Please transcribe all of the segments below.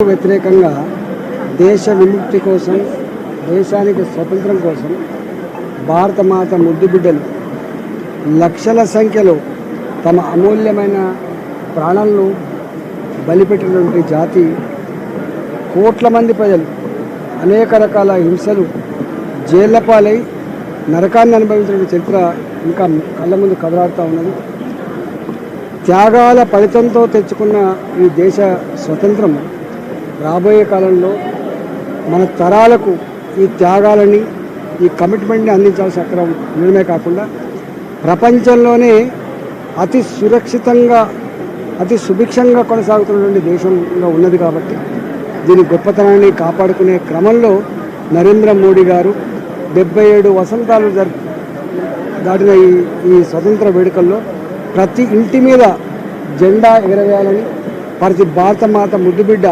వ్యతిరేకంగా దేశ విముక్తి కోసం దేశానికి స్వతంత్రం కోసం భారత మాత ముద్దుబిడ్డలు లక్షల సంఖ్యలో తమ అమూల్యమైన ప్రాణాలను బలిపెట్టినటువంటి జాతి కోట్ల మంది ప్రజలు అనేక రకాల హింసలు జైళ్ళ పాలై నరకాన్ని అనుభవించిన చరిత్ర ఇంకా కళ్ళ ముందు కదలాడుతూ ఉన్నది. త్యాగాల ఫలితంతో తెచ్చుకున్న ఈ దేశ స్వతంత్రం రాబోయే కాలంలో మన తరాలకు ఈ త్యాగాలని ఈ కమిట్మెంట్ని అందించాల్సిన అక్కడ ఉండడమే కాకుండా ప్రపంచంలోనే అతి సురక్షితంగా అతి సుభిక్షంగా కొనసాగుతున్నటువంటి దేశంలో ఉన్నది కాబట్టి దీని గొప్పతనాన్ని కాపాడుకునే క్రమంలో నరేంద్ర మోడీ గారు డెబ్బై ఏడు వసంతాలు దాటిన ఈ ఈ స్వతంత్ర వేడుకల్లో ప్రతి ఇంటి మీద జెండా ఎగరవేయాలని ప్రతి భారత మాత ముద్దుబిడ్డ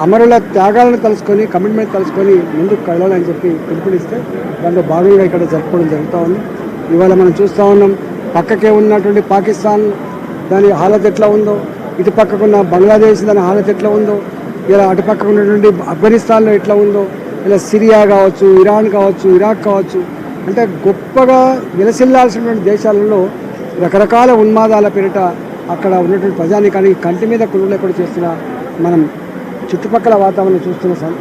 అమరుల త్యాగాలను తలుసుకొని కమిట్మెంట్ తలుసుకొని ముందుకు కదలాలని చెప్పి పిలుపునిస్తే దాంట్లో భాగంగా ఇక్కడ జరుపుకోవడం జరుగుతూ ఉంది. ఇవాళ మనం చూస్తూ ఉన్నాం పక్కకే ఉన్నటువంటి పాకిస్తాన్ దాని హాలత్ ఎట్లా ఉందో ఇటు పక్కకున్న బంగ్లాదేశ్ దాని హాలత్ ఎట్లా ఉందో ఇలా అటు పక్కకు ఉన్నటువంటి ఆఫ్ఘనిస్తాన్లో ఎట్లా ఉందో ఇలా సిరియా కావచ్చు ఇరాన్ కావచ్చు ఇరాక్ కావచ్చు అంటే గొప్పగా విలసిల్లాల్సినటువంటి దేశాలలో రకరకాల ఉన్మాదాల పేరిట అక్కడ ఉన్నటువంటి ప్రజానికానికి కంటి మీద కుళ్ళు లేకుండా చేస్తున్న మనం చుట్టుపక్కల వాతావరణం చూస్తున్న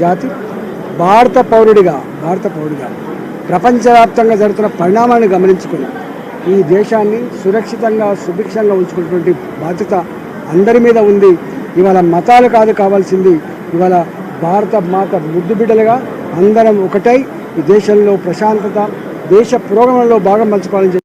జాతి భారత పౌరుడిగా భారత పౌరుడిగా ప్రపంచవ్యాప్తంగా జరుగుతున్న పరిణామాన్ని గమనించుకుని ఈ దేశాన్ని సురక్షితంగా సుభిక్షంగా ఉంచుకున్నటువంటి బాధ్యత అందరి మీద ఉంది. ఇవాళ మతాలు కాదు కావాల్సింది ఇవాళ భారత మాత ముద్దు బిడ్డలుగా అందరం ఒకటై ఈ దేశంలో ప్రశాంతత దేశ పురోగమనంలో భాగం పంచుకోవాలని